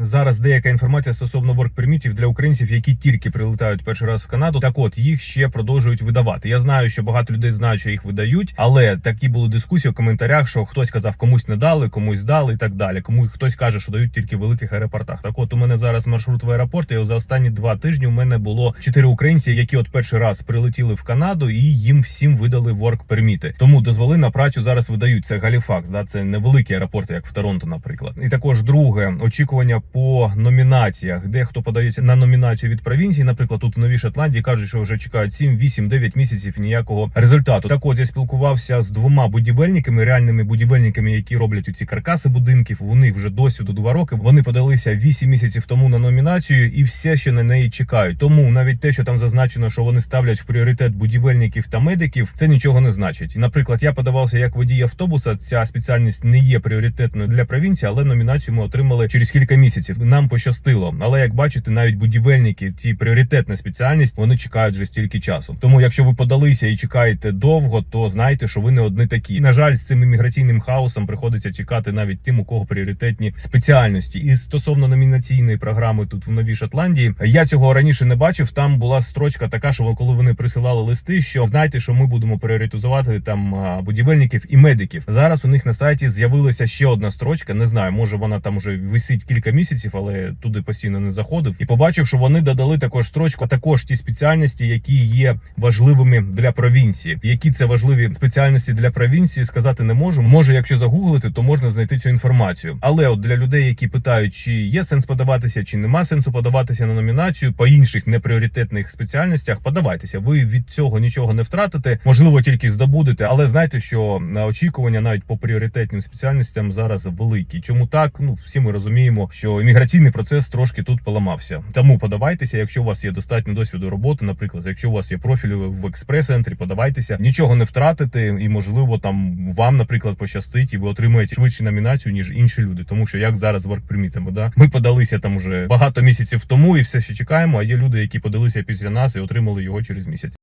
Зараз деяка інформація стосовно ворк-пермітів для українців, які тільки прилетають перший раз в Канаду. Так от їх ще продовжують видавати. Я знаю, що багато людей знають, що їх видають, але такі були дискусії в коментарях, що хтось казав, комусь не дали, комусь дали і так далі. Кому хтось каже, що дають тільки в великих аеропортах. Так от у мене зараз маршрут в аеропорт. І за останні два тижні у мене було чотири українці, які от перший раз прилетіли в Канаду, і їм всім видали ворк-перміти. Тому дозволи на працю зараз видають. Це Галіфакс, да це невеликі аеропорти, як в Торонто, наприклад. І також друге очікування по номінаціях. Дехто подається на номінацію від провінції. Наприклад, тут в Новій Шотландії кажуть, що вже чекають 7, 8, 9 місяців ніякого результату. Так от я спілкувався з двома будівельниками, реальними будівельниками, які роблять ці каркаси будинків. У них вже досвіду два роки. Вони подалися 8 місяців тому на номінацію і все ще на неї чекають. Тому навіть те, що там зазначено, що вони ставлять в пріоритет будівельників та медиків, це нічого не значить. Наприклад, я подавався як водій автобуса. Ця спеціальність не є пріоритетною для провінції, але номінацію ми отримали через кілька місяців. Нам пощастило. Але як бачите, навіть будівельники, ті пріоритетна спеціальність, вони чекають вже стільки часу. Тому, якщо ви подалися і чекаєте довго, то знайте, що ви не одні такі. На жаль, з цим імміграційним хаосом приходиться чекати навіть тим, у кого пріоритетні спеціальності. І стосовно номінаційної програми тут в Новій Шотландії, я цього раніше не бачив. Там була строчка така, що коли вони присилали листи, що знайте, що ми будемо пріоритизувати там будівельників і медиків. Зараз у них на сайті з'явилася ще одна строчка. Не знаю, може вона там уже висить кілька місяців, але туди постійно не заходив. І побачив, що вони додали також строчку, а також ті спеціальності, які є важливими для провінції. Які це важливі спеціальності для провінції, сказати не можу. Може, якщо загуглити, то можна знайти цю інформацію. Але от для людей, які питають, чи є сенс подаватися, чи нема сенсу подаватися на номінацію по інших непріоритетних спеціальностях, подавайтеся. Ви від цього нічого не втратите, можливо, тільки здобудете, але знайте, що на очікування навіть по пріоритетним спеціальностям зараз великі. Чому так? Ну всі ми розуміємо, що імміграційний процес трошки тут поламався. Тому подавайтеся, якщо у вас є достатньо досвіду роботи, наприклад, якщо у вас є профіль в експрес-центрі, подавайтеся, нічого не втратите, і можливо там вам, наприклад, пощастить, і ви отримаєте швидше номінацію ніж інші люди, тому що як зараз воркпримітимо, да ми подалися там уже багато місяців тому, і все ще чекаємо. А є люди, які подалися після нас і отримали його через місяць.